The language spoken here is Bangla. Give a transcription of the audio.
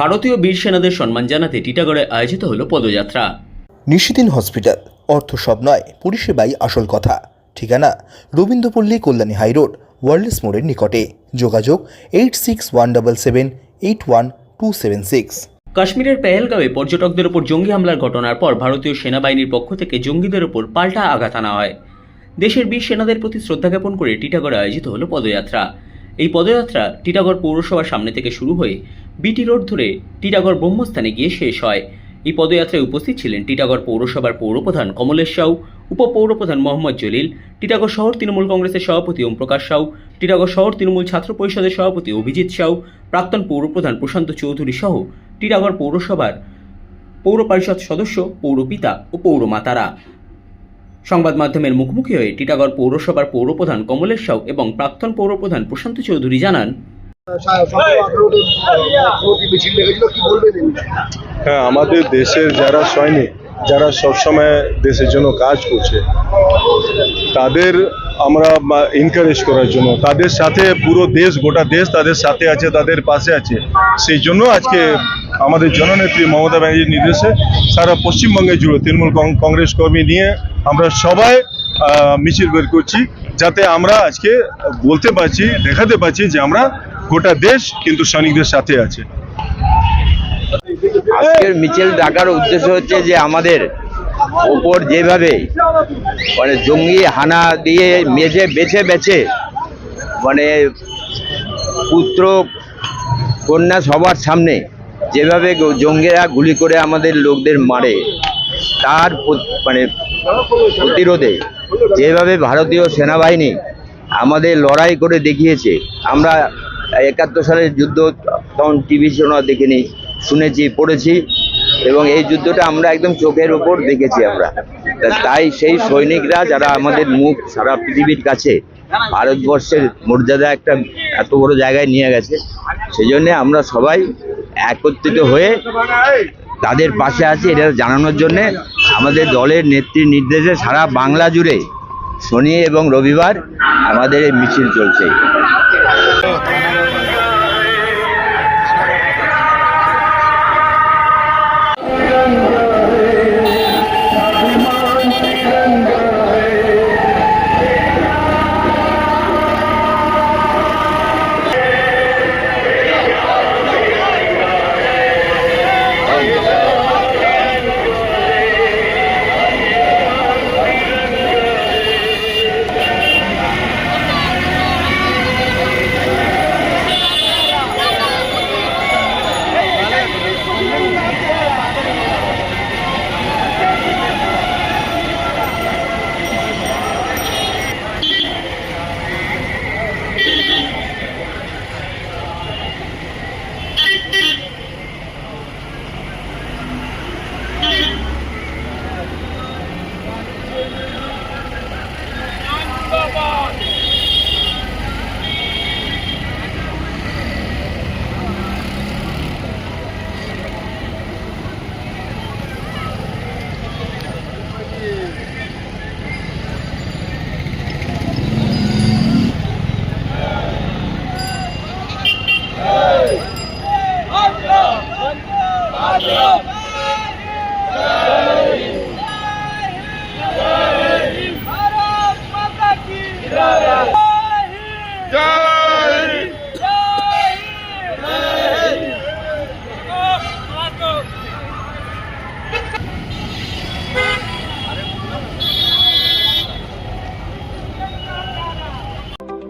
ভারতীয় বীর সেনাদের সম্মান জানাতে টিটাগড়ে আয়োজিত হলো পদযাত্রা। নিশিদিন হসপিটাল অর্থ সব নয় পরিষেবাই আসল কথা। ঠিকানা রবীন্দ্রপল্লী কল্যাণী হাইরোড ওয়ার্ল্ডস মোড়ের নিকটে। যোগাযোগ eight six one double seven eight one two seven six. কাশ্মীরের পেহেলগাঁওয়ে পর্যটকদের ওপর জঙ্গি হামলার ঘটনার পর ভারতীয় সেনাবাহিনীর পক্ষ থেকে জঙ্গিদের ওপর পাল্টা আঘাত আনা হয়। দেশের বীর সেনাদের প্রতি শ্রদ্ধা জ্ঞাপন করে টিটাগড়ে আয়োজিত হলো পদযাত্রা। এই পদযাত্রা টিটাগড় পৌরসভার সামনে থেকে শুরু হয়ে বিটি রোড ধরে টিটাগড় ব্রহ্মস্থানে গিয়ে শেষ হয়। এই পদযাত্রায় উপস্থিত ছিলেন টিটাগড় পৌরসভার পৌরপ্রধান কমলেশ সাউ, উপপৌরপ্রধান মোহাম্মদ জলিল, টিটাগড় শহর তৃণমূল কংগ্রেসের সভাপতি ওমপ্রকাশ সাউ, টিটাগড় শহর তৃণমূল ছাত্র পরিষদের সভাপতি অভিজিৎ সাউ, প্রাক্তন পৌরপ্রধান প্রশান্ত চৌধুরী সহ টিটাগড় পৌরসভার পৌর পরিষদ সদস্য, পৌরপিতা ও পৌরমাতারা। সংবাদ মাধ্যমের মুখোমুখি হয়ে টিটাগড় পৌরসভার পৌরপ্রধান কমলেশ সাউ এবং প্রাক্তন পৌরপ্রধান প্রশান্ত চৌধুরী জানান হ্যাঁ আমাদের দেশের যারা সৈনিক, যারা সবসময় দেশের জন্য কাজ করছে, তাদের আমরা এনকারেজ করার জন্য, তাদের সাথে পুরো দেশ, গোটা দেশ তাদের সাথে আছে, তাদের পাশে আছে। সেই জন্য আজকে আমাদের জননেত্রী মমতা ব্যানার্জির নির্দেশে সারা পশ্চিমবঙ্গে জুড়ে তৃণমূল কংগ্রেস কর্মী নিয়ে আমরা সবাই মিছিল বের করছি, যাতে আমরা আজকে বলতে পারছি, দেখাতে পারছি যে আমরা গোটা দেশ কিন্তু সৈনিকদের সাথে আছে। আজকের মিছিল ডাকার উদ্দেশ্য হচ্ছে যে আমাদের ওপর যেভাবে মানে জঙ্গি হানা দিয়ে মেঝে বেছে বেছে মানে পুত্র কন্যা সবার সামনে যেভাবে জঙ্গিরা গুলি করে আমাদের লোকদের মারে, তার মানে প্রতিরোধে যেভাবে ভারতীয় সেনাবাহিনী আমাদের লড়াই করে দেখিয়েছে, আমরা একাত্তর সালের যুদ্ধ তখন টিভি শোনা দেখিনি, শুনেছি, পড়েছি এবং এই যুদ্ধটা আমরা একদম চোখের ওপর দেখেছি আমরা। তাই সেই সৈনিকরা যারা আমাদের মুখ সারা পৃথিবীর কাছে, ভারতবর্ষের মর্যাদা একটা এত বড় জায়গায় নিয়ে গেছে সেই জন্যে আমরা সবাই একত্রিত হয়ে তাদের পাশে আছি, এটা জানানোর জন্যে আমাদের দলের নেত্রীর নির্দেশে সারা বাংলা জুড়ে শনি এবং রবিবার আমাদের এই মিছিল চলছে।